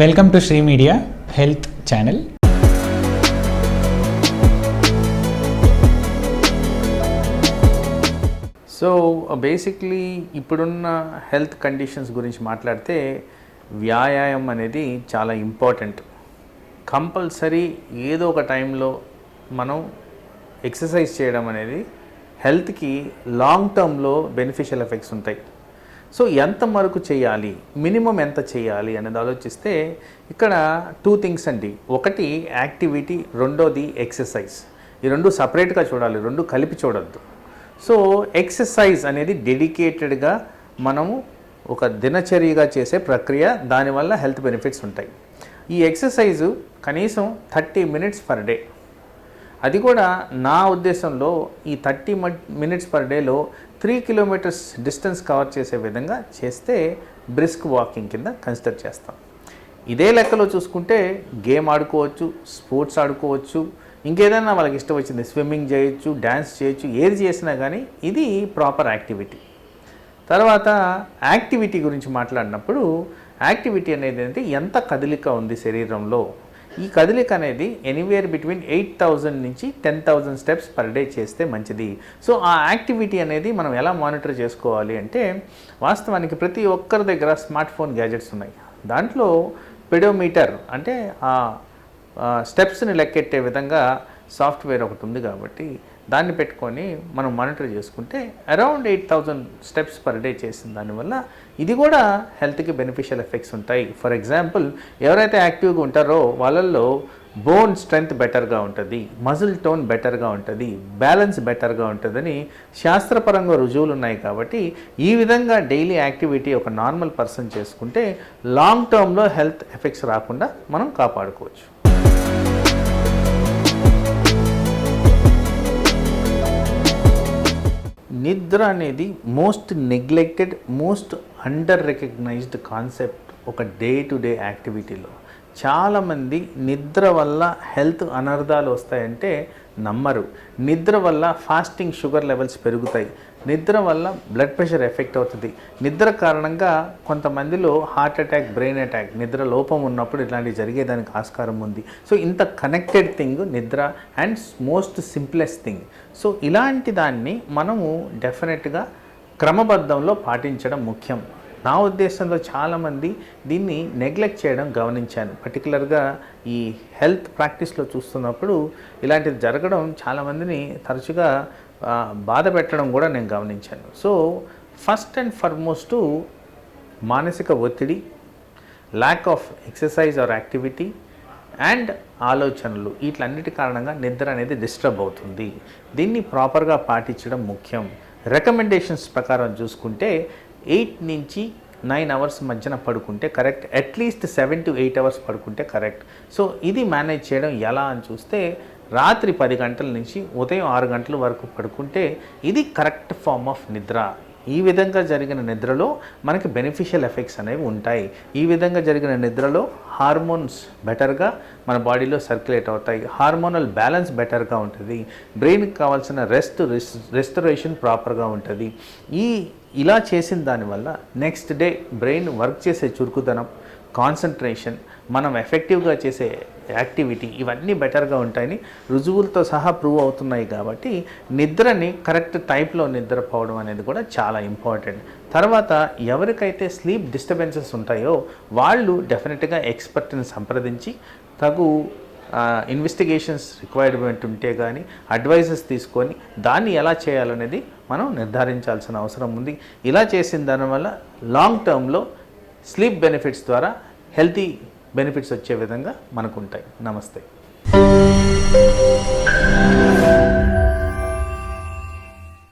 Welcome to Sri media health channel. So basically ఇప్పుడున్న health conditions గురించి మాట్లాడితే వ్యాయామం అనేది చాలా ఇంపార్టెంట్. కంపల్సరీ ఏదో ఒక టైంలో మనం ఎక్సర్సైజ్ చేయడం అనేది హెల్త్కి లాంగ్ టర్మ్లో బెనిఫిషియల్ ఎఫెక్ట్స్ ఉంటాయి. సో ఎంత వరకు చేయాలి? మినిమం ఎంత చేయాలి అనేది ఆలోచిస్తే ఇక్కడ టూ థింగ్స్ అండి. ఒకటి యాక్టివిటీ రెండోది ఎక్సర్సైజ్. ఈ రెండు సపరేట్గా చూడాలి రెండు కలిపి చూడొద్దు. సో ఎక్సర్సైజ్ అనేది డెడికేటెడ్గా మనము ఒక దినచర్యగా చేసే ప్రక్రియ దానివల్ల హెల్త్ బెనిఫిట్స్ ఉంటాయి. ఈ ఎక్సర్సైజు కనీసం థర్టీ మినిట్స్ పర్ డే. అది కూడా నా ఉద్దేశంలో ఈ థర్టీ మినిట్స్ పర్ డేలో త్రీ కిలోమీటర్స్ డిస్టెన్స్ కవర్ చేసే విధంగా చేస్తే బ్రిస్క్ వాకింగ్ కింద కన్సిడర్ చేస్తాం. ఇదే లెక్కలో చూసుకుంటే గేమ్ ఆడుకోవచ్చు స్పోర్ట్స్ ఆడుకోవచ్చు ఇంకేదైనా వాళ్ళకి ఇష్టం వచ్చింది స్విమ్మింగ్ చేయొచ్చు డ్యాన్స్ చేయొచ్చు ఏది చేసినా కానీ ఇది ప్రాపర్ యాక్టివిటీ. తర్వాత యాక్టివిటీ గురించి మాట్లాడినప్పుడు యాక్టివిటీ అనేది ఏంటంటే ఎంత కదలిక ఉంది శరీరంలో? ఈ కదలిక అనేది ఎనీవేర్ బిట్వీన్ ఎయిట్ థౌజండ్ నుంచి ten thousand steps per day చేస్తే మంచిది. సో ఆ యాక్టివిటీ అనేది మనం ఎలా మానిటర్ చేసుకోవాలి అంటే వాస్తవానికి ప్రతి ఒక్కరి దగ్గర స్మార్ట్ ఫోన్ గ్యాజెట్స్ ఉన్నాయి. దాంట్లో పెడోమీటర్ అంటే ఆ స్టెప్స్ని లెక్కెట్టే విధంగా సాఫ్ట్వేర్ ఒకటి ఉంది కాబట్టి దాన్ని పెట్టుకొని మనం మానిటర్ చేసుకుంటే around eight thousand steps per day చేసిన దానివల్ల ఇది కూడా హెల్త్కి బెనిఫిషియల్ ఎఫెక్ట్స్ ఉంటాయి. ఫర్ ఎగ్జాంపుల్ ఎవరైతే యాక్టివ్గా ఉంటారో వాళ్ళల్లో బోన్ స్ట్రెంగ్త్ బెటర్గా ఉంటుంది మజిల్ టోన్ బెటర్గా ఉంటుంది బ్యాలెన్స్ బెటర్గా ఉంటుందని శాస్త్రపరంగా రుజువులు ఉన్నాయి కాబట్టి ఈ విధంగా డైలీ యాక్టివిటీ ఒక నార్మల్ పర్సన్ చేసుకుంటే లాంగ్ టర్మ్లో హెల్త్ ఎఫెక్ట్స్ రాకుండా మనం కాపాడుకోవచ్చు. నిద్ర అనేది most neglected most under recognised concept ఒక డే టు డే యాక్టివిటీలో చాలామంది నిద్ర వల్ల హెల్త్ అనర్థాలు వస్తాయంటే నమ్మరు. నిద్ర వల్ల ఫాస్టింగ్ షుగర్ లెవెల్స్ పెరుగుతాయి. నిద్ర వల్ల బ్లడ్ ప్రెషర్ ఎఫెక్ట్ అవుతుంది. నిద్ర కారణంగా కొంతమందిలో హార్ట్ అటాక్ బ్రెయిన్ అటాక్ నిద్ర లోపం ఉన్నప్పుడు ఇలాంటివి జరిగేదానికి ఆస్కారం ఉంది. సో ఇంత కనెక్టెడ్ థింగ్ నిద్ర and most simplest thing so ఇలాంటి దాన్ని మనము డెఫినెట్గా క్రమబద్ధంలో పాటించడం ముఖ్యం. నా ఉద్దేశంలో చాలామంది దీన్ని నెగ్లెక్ట్ చేయడం గమనించాను. పర్టికులర్గా ఈ హెల్త్ ప్రాక్టీస్లో చూస్తున్నప్పుడు ఇలాంటిది జరగడం చాలామందిని తరచుగా బాధ పెట్టడం కూడా నేను గమనించాను. సో ఫస్ట్ అండ్ ఫర్మోస్ట్ మానసిక ఒత్తిడి lack of exercise or activity and ఆలోచనలు. వీటిలన్నిటి కారణంగా నిద్ర అనేది డిస్టర్బ్ అవుతుంది. దీన్ని ప్రాపర్గా పాటించడం ముఖ్యం. రికమెండేషన్స్ ప్రకారం చూసుకుంటే ఎయిట్ నుంచి నైన్ అవర్స్ మధ్యన పడుకుంటే correct at least seven to eight hours పడుకుంటే కరెక్ట్ సో ఇది మేనేజ్ చేయడం ఎలా అని చూస్తే రాత్రి పది గంటల నుంచి ఉదయం ఆరు గంటల వరకు పడుకుంటే ఇది కరెక్ట్ ఫార్మ్ ఆఫ్ నిద్ర. ఈ విధంగా జరిగిన నిద్రలో మనకి బెనిఫిషియల్ ఎఫెక్ట్స్ అనేవి ఉంటాయి. ఈ విధంగా జరిగిన నిద్రలో హార్మోన్స్ బెటర్గా మన బాడీలో సర్క్యులేట్ అవుతాయి. హార్మోనల్ బ్యాలెన్స్ బెటర్గా ఉంటుంది. బ్రెయిన్కి కావాల్సిన రెస్ట్ రెస్టరేషన్ ప్రాపర్గా ఉంటుంది. ఈ ఇలా చేసిన దానివల్ల నెక్స్ట్ డే బ్రెయిన్ వర్క్ చేసే చురుకుదనం కాన్సన్ట్రేషన్ మనం ఎఫెక్టివ్గా చేసే యాక్టివిటీ ఇవన్నీ బెటర్గా ఉంటాయని రుజువులతో సహా ప్రూవ్ అవుతున్నాయి కాబట్టి నిద్రని కరెక్ట్ టైప్లో నిద్రపోవడం అనేది కూడా చాలా ఇంపార్టెంట్ తర్వాత ఎవరికైతే స్లీప్ డిస్టర్బెన్సెస్ ఉంటాయో వాళ్ళు డెఫినెట్గా ఎక్స్పర్ట్ని సంప్రదించి తగు ఇన్వెస్టిగేషన్స్ రిక్వైర్మెంట్ ఉంటే కానీ అడ్వైజెస్ తీసుకొని దాన్ని ఎలా చేయాలనేది మనం నిర్ధారించాల్సిన అవసరం ఉంది. ఇలా చేసిన దానివల్ల లాంగ్ టర్మ్లో స్లీప్ బెనిఫిట్స్ ద్వారా హెల్తీ బెనిఫిట్స్ వచ్చే విధంగా మనకు ఉంటాయి నమస్తే.